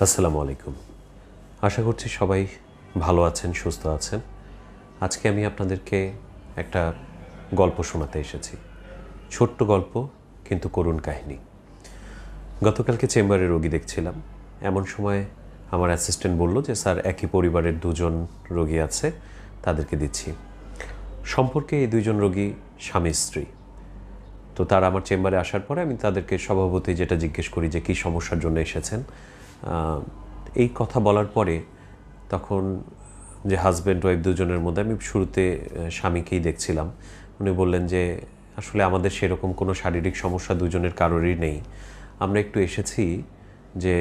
আসসালামু আলাইকুম। আশা করছি সবাই ভালো আছেন, সুস্থ আছেন। আজকে আমি আপনাদেরকে একটা গল্প শোনাতে এসেছি। ছোট্ট গল্প, কিন্তু করুণ কাহিনী। গতকালকে চেম্বারে রোগী দেখছিলাম। এমন সময় আমার অ্যাসিস্ট্যান্ট বলল যে, স্যার, একই পরিবারের দুজন রোগী আছে, তাদেরকে দিচ্ছি। সম্পর্কে এই দুইজন রোগী স্বামী, স্ত্রী। তো তারা আমার চেম্বারে আসার পরে আমি তাদেরকে স্বভাবতই যেটা জিজ্ঞেস করি যে, কী সমস্যার জন্য এসেছেন? এই কথা বলার পরে তখন যে হাজব্যান্ড ওয়াইফ দুজনের মধ্যে আমি শুরুতে স্বামীকেই দেখছিলাম। উনি বললেন যে, আসলে আমাদের সেরকম কোনো শারীরিক সমস্যা দুজনের কারোরই নেই। আমরা একটু এসেছি যে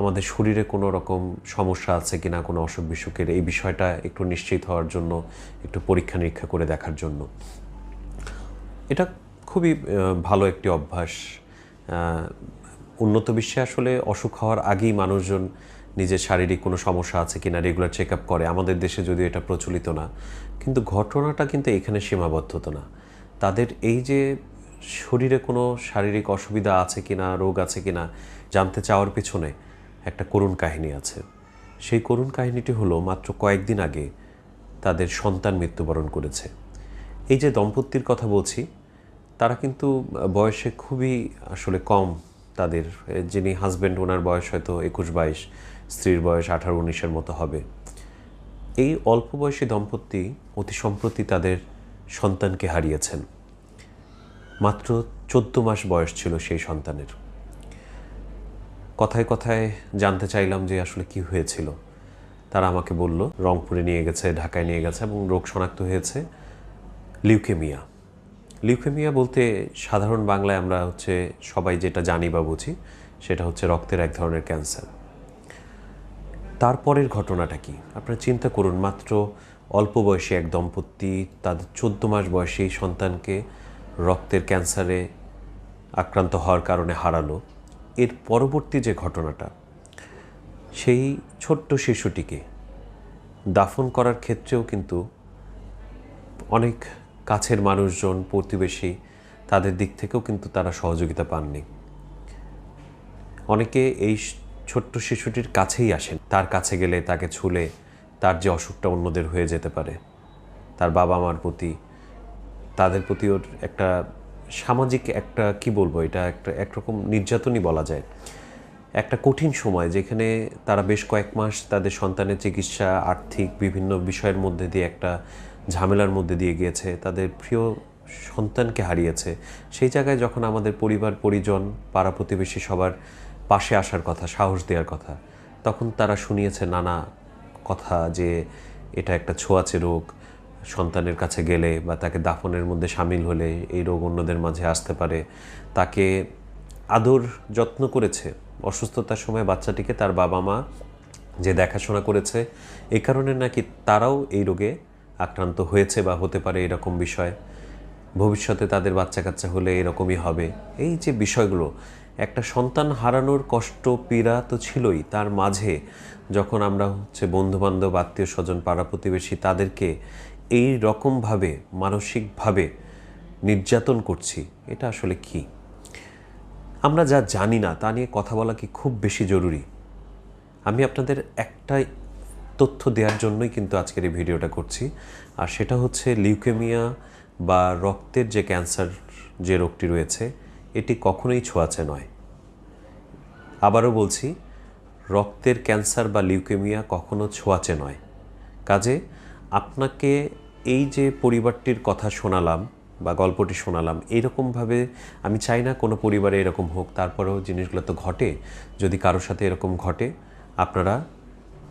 আমাদের শরীরে কোনো রকম সমস্যা আছে কি না কোনো অসুখ বিসুখের, এই বিষয়টা একটু নিশ্চিত হওয়ার জন্য, একটু পরীক্ষা নিরীক্ষা করে দেখার জন্য। এটা খুবই ভালো একটি অভ্যাস। উন্নত বিশ্বে আসলে অসুখ হওয়ার আগেই মানুষজন নিজের শারীরিক কোনো সমস্যা আছে কিনা রেগুলার চেক আপ করে। আমাদের দেশে যদিও এটা প্রচলিত না, কিন্তু ঘটনাটা কিন্তু এখানে সীমাবদ্ধত না। তাদের এই যে শরীরে কোনো শারীরিক অসুবিধা আছে কিনা, রোগ আছে কিনা, জানতে চাওয়ার পিছনে একটা করুণ কাহিনী আছে। সেই করুণ কাহিনীটি হলো, মাত্র কয়েকদিন আগে তাদের সন্তান মৃত্যুবরণ করেছে। এই যে দম্পতির কথা বলছি, তারা কিন্তু বয়সে খুবই আসলে কম তাদের যিনি হাজব্যান্ড ওনার বয়স হয়তো একুশ বাইশ, স্ত্রীর বয়স আঠারো উনিশের মতো হবে। এই অল্প বয়সী দম্পতি অতি সম্প্রতি তাদের সন্তানকে হারিয়েছেন। মাত্র চোদ্দ মাস বয়স ছিল সেই সন্তানের। কথায় কথায় জানতে চাইলাম যে আসলে কি হয়েছিল। তারা আমাকে বলল, রংপুরে নিয়ে গেছে, ঢাকায় নিয়ে গেছে এবং রোগ শনাক্ত হয়েছে লিউকেমিয়া। লিউকেমিয়া বলতে সাধারণ বাংলায় আমরা হচ্ছে সবাই যেটা জানি বা বুঝি, সেটা হচ্ছে রক্তের এক ধরনের ক্যান্সার। তারপরের ঘটনাটা কি? আপনারা চিন্তা করুন, মাত্র অল্প বয়সে এক দম্পতি তাদের চোদ্দ মাস বয়সেই সন্তানকে রক্তের ক্যান্সারে আক্রান্ত হওয়ার কারণে হারালো। এর পরবর্তী যে ঘটনাটা, সেই ছোট্ট শিশুটিকে দাফন করার ক্ষেত্রেও কিন্তু অনেক কাছের মানুষজন, প্রতিবেশী, তাদের দিক থেকেও কিন্তু তারা সহযোগিতা পাননি। অনেকে এই ছোট্ট শিশুটির কাছেই আসেন। তার কাছে গেলে তাকে ছুলে তার যে অসুখটা অন্যদের হয়ে যেতে পারে, তার বাবা মার প্রতি, তাদের প্রতি ওর একটা সামাজিক একটা, কি বলব এটা, একটা, একরকম নির্যাতনই বলা যায়। একটা কঠিন সময় যেখানে তারা বেশ কয়েক মাস তাদের সন্তানের চিকিৎসা, আর্থিক বিভিন্ন বিষয়ের মধ্যে দিয়ে একটা ঝামেলার মধ্যে দিয়ে গিয়েছে, তাদের প্রিয় সন্তানকে হারিয়েছে। সেই জায়গায় যখন আমাদের পরিবার, পরিজন, পাড়া প্রতিবেশী সবার পাশে আসার কথা, সাহস দেওয়ার কথা, তখন তারা শুনিয়েছে নানা কথা যে এটা একটা ছোঁয়াচে রোগ, সন্তানের কাছে গেলে বা তাকে দাফনের মধ্যে সামিল হলে এই রোগ অন্যদের মাঝে আসতে পারে। তাকে আদর যত্ন করেছে। অসুস্থতার সময় বাচ্চাটিকে তার বাবা মা যে দেখাশোনা করেছে এই কারণে নাকি তারাও এই রোগে আক্রান্ত হয়েছে বা হতে পারে এরকম বিষয়। ভবিষ্যতে তাদের বাচ্চা কাচ্চা হলে এরকমই হবে। এই যে বিষয়গুলো, একটা সন্তান হারানোর কষ্ট, পীড়া তো ছিলই। তার মাঝে যখন আমরা হচ্ছে বন্ধুবান্ধব আত্মীয় স্বজন পাড়া প্রতিবেশী তাদেরকে এই রকমভাবে, মানসিকভাবে নির্যাতন করছি, এটা আসলে কি? আমরা যা জানি না, তা নিয়ে কথা বলা কি খুব বেশি জরুরি? আমি আপনাদের একটাই তথ্য দেওয়ার জন্যই কিন্তু আজকের এই ভিডিওটা করছি। আর সেটা হচ্ছে লিউকেমিয়া বা রক্তের যে ক্যান্সার যে রোগটি রয়েছে, এটি কখনোই ছোঁয়াচে নয়। আবারও বলছি, রক্তের ক্যান্সার বা লিউকেমিয়া কখনো ছোঁয়াচে নয়। কাজে আপনাকে এই যে পরিবারটির কথা শোনালাম বা গল্পটি শোনালাম এইরকমভাবে আমি চাই না কোনো পরিবারে এরকম হোক, তারপরেও জিনিসগুলো তো ঘটে। যদি কারোর সাথে এরকম ঘটে, আপনারা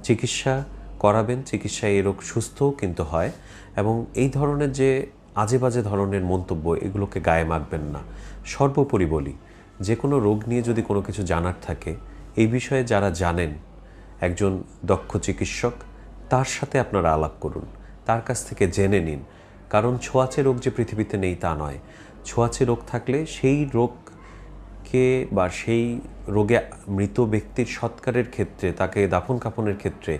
চিকিৎসা করাবেন, চিকিৎসায় এই রোগ সুস্থও কিন্তু হয় এবং এই ধরনের যে আজে বাজে ধরনের মন্তব্য, এগুলোকে গায়ে মাখবেন না। সর্বোপরি বলি, যে কোনো রোগ নিয়ে যদি কোনো কিছু জানার থাকে, এই বিষয়ে যারা জানেন, একজন দক্ষ চিকিৎসক, তার সাথে আপনারা আলাপ করুন, তার কাছ থেকে জেনে নিন। কারণ ছোঁয়াচে রোগ যে পৃথিবীতে নেই তা নয়। ছোঁয়াচে রোগ থাকলে সেই রোগকে বা সেই রোগে মৃত ব্যক্তির সৎকারের ক্ষেত্রে, তাকে দাফন কাফনের ক্ষেত্রে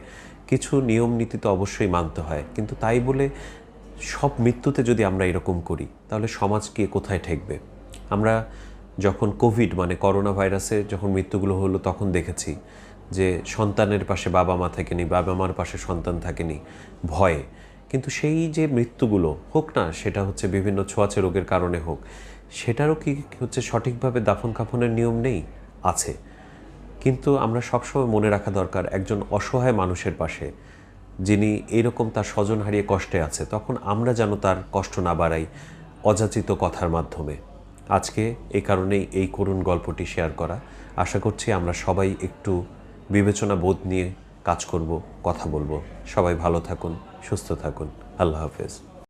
কিছু নিয়ম নীতি তো অবশ্যই মানতে হয়। কিন্তু তাই বলে সব মৃত্যুতে যদি আমরা এরকম করি, তাহলে সমাজ কি কোথায় ঠেকবে? আমরা যখন কোভিড মানে করোনা ভাইরাসে যখন মৃত্যুগুলো হলো, তখন দেখেছি যে সন্তানের পাশে বাবা মা থাকেনি, বাবা মার পাশে সন্তান থাকেনি, ভয়ে। কিন্তু সেই যে মৃত্যুগুলো হোক না, সেটা হচ্ছে বিভিন্ন ছোঁয়াচে রোগের কারণে হোক সেটারও কি হচ্ছে সঠিকভাবে দাফন কাফনের নিয়ম নেই? আছে। কিন্তু আমরা সবসময় মনে রাখা দরকার একজন অসহায় মানুষের পাশে, যিনি এইরকম তার স্বজন হারিয়ে কষ্টে আছে, তখন আমরা যেন তার কষ্ট না বাড়াই অযাচিত কথার মাধ্যমে। আজকে এই কারণেই এই করুণ গল্পটি শেয়ার করা। আশা করছি আমরা সবাই একটু বিবেচনা বোধ নিয়ে কাজ করব, কথা বলব। সবাই ভালো থাকুন, সুস্থ থাকুন। আল্লাহ হাফেজ।